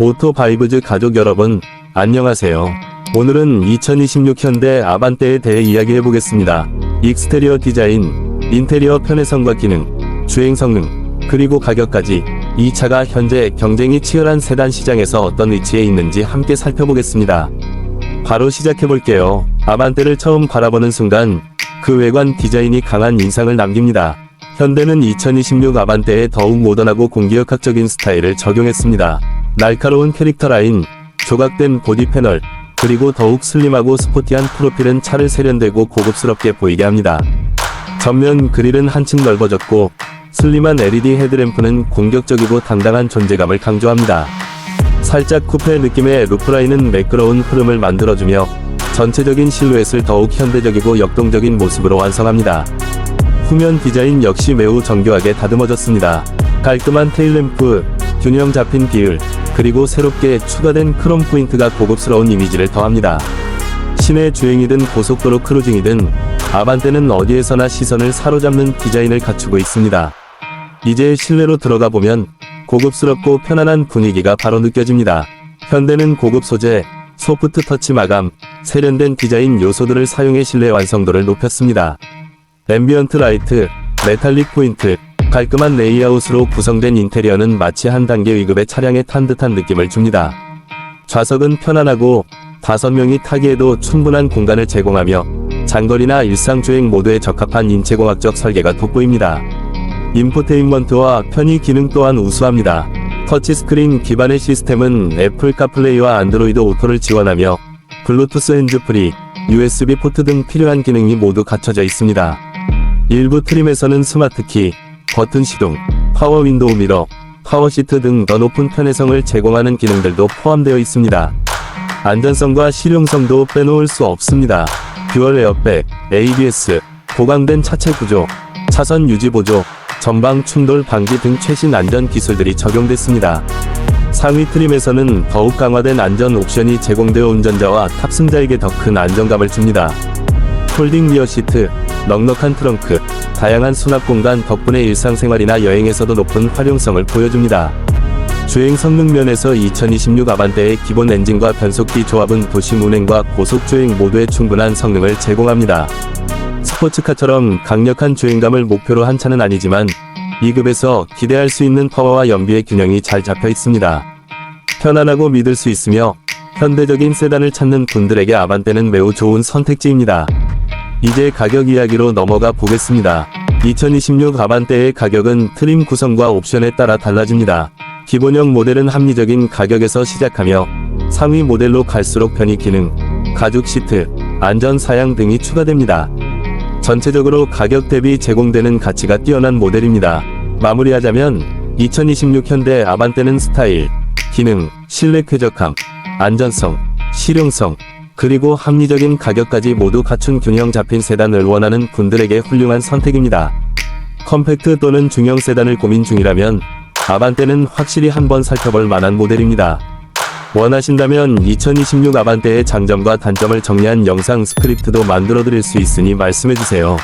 오토바이브즈 가족 여러분, 안녕하세요. 오늘은 2026 현대 아반떼에 대해 이야기해 보겠습니다. 익스테리어 디자인, 인테리어 편의성과 기능, 주행 성능, 그리고 가격까지 이 차가 현재 경쟁이 치열한 세단 시장에서 어떤 위치에 있는지 함께 살펴보겠습니다. 바로 시작해 볼게요. 아반떼를 처음 바라보는 순간 그 외관 디자인이 강한 인상을 남깁니다. 현대는 2026 아반떼에 더욱 모던하고 공기역학적인 스타일을 적용했습니다. 날카로운 캐릭터 라인, 조각된 보디 패널, 그리고 더욱 슬림하고 스포티한 프로필은 차를 세련되고 고급스럽게 보이게 합니다. 전면 그릴은 한층 넓어졌고 슬림한 LED 헤드램프는 공격적이고 당당한 존재감을 강조합니다. 살짝 쿠페 느낌의 루프라인은 매끄러운 흐름을 만들어주며 전체적인 실루엣을 더욱 현대적이고 역동적인 모습으로 완성합니다. 후면 디자인 역시 매우 정교하게 다듬어졌습니다. 깔끔한 테일램프, 균형 잡힌 비율, 그리고 새롭게 추가된 크롬 포인트가 고급스러운 이미지를 더합니다. 시내 주행이든 고속도로 크루징이든 아반떼는 어디에서나 시선을 사로잡는 디자인을 갖추고 있습니다. 이제 실내로 들어가 보면 고급스럽고 편안한 분위기가 바로 느껴집니다. 현대는 고급 소재, 소프트 터치 마감, 세련된 디자인 요소들을 사용해 실내 완성도를 높였습니다. 앰비언트 라이트, 메탈릭 포인트, 깔끔한 레이아웃으로 구성된 인테리어는 마치 한 단계 위급의 차량에 탄 듯한 느낌을 줍니다. 좌석은 편안하고 다섯 명이 타기에도 충분한 공간을 제공하며 장거리나 일상주행 모두에 적합한 인체공학적 설계가 돋보입니다. 인포테인먼트와 편의 기능 또한 우수합니다. 터치스크린 기반의 시스템은 애플 카플레이와 안드로이드 오토를 지원하며 블루투스 핸즈프리, USB 포트 등 필요한 기능이 모두 갖춰져 있습니다. 일부 트림에서는 스마트키, 버튼 시동, 파워 윈도우 미러, 파워 시트 등 더 높은 편의성을 제공하는 기능들도 포함되어 있습니다. 안전성과 실용성도 빼놓을 수 없습니다. 듀얼 에어백, ABS, 보강된 차체 구조, 차선 유지 보조, 전방 충돌 방지 등 최신 안전 기술들이 적용됐습니다. 상위 트림에서는 더욱 강화된 안전 옵션이 제공되어 운전자와 탑승자에게 더 큰 안정감을 줍니다. 폴딩 리어 시트, 넉넉한 트렁크, 다양한 수납 공간 덕분에 일상생활이나 여행에서도 높은 활용성을 보여줍니다. 주행 성능 면에서 2026 아반떼의 기본 엔진과 변속기 조합은 도심 운행과 고속 주행 모두에 충분한 성능을 제공합니다. 스포츠카처럼 강력한 주행감을 목표로 한 차는 아니지만 2급에서 기대할 수 있는 파워와 연비의 균형이 잘 잡혀 있습니다. 편안하고 믿을 수 있으며 현대적인 세단을 찾는 분들에게 아반떼는 매우 좋은 선택지입니다. 이제 가격 이야기로 넘어가 보겠습니다. 2026 아반떼의 가격은 트림 구성과 옵션에 따라 달라집니다. 기본형 모델은 합리적인 가격에서 시작하며 상위 모델로 갈수록 편의 기능, 가죽 시트, 안전 사양 등이 추가됩니다. 전체적으로 가격 대비 제공되는 가치가 뛰어난 모델입니다. 마무리하자면 2026 현대 아반떼는 스타일, 기능, 실내 쾌적함, 안전성, 실용성, 그리고 합리적인 가격까지 모두 갖춘 균형 잡힌 세단을 원하는 분들에게 훌륭한 선택입니다. 컴팩트 또는 중형 세단을 고민 중이라면 아반떼는 확실히 한번 살펴볼 만한 모델입니다. 원하신다면 2026 아반떼의 장점과 단점을 정리한 영상 스크립트도 만들어 드릴 수 있으니 말씀해 주세요.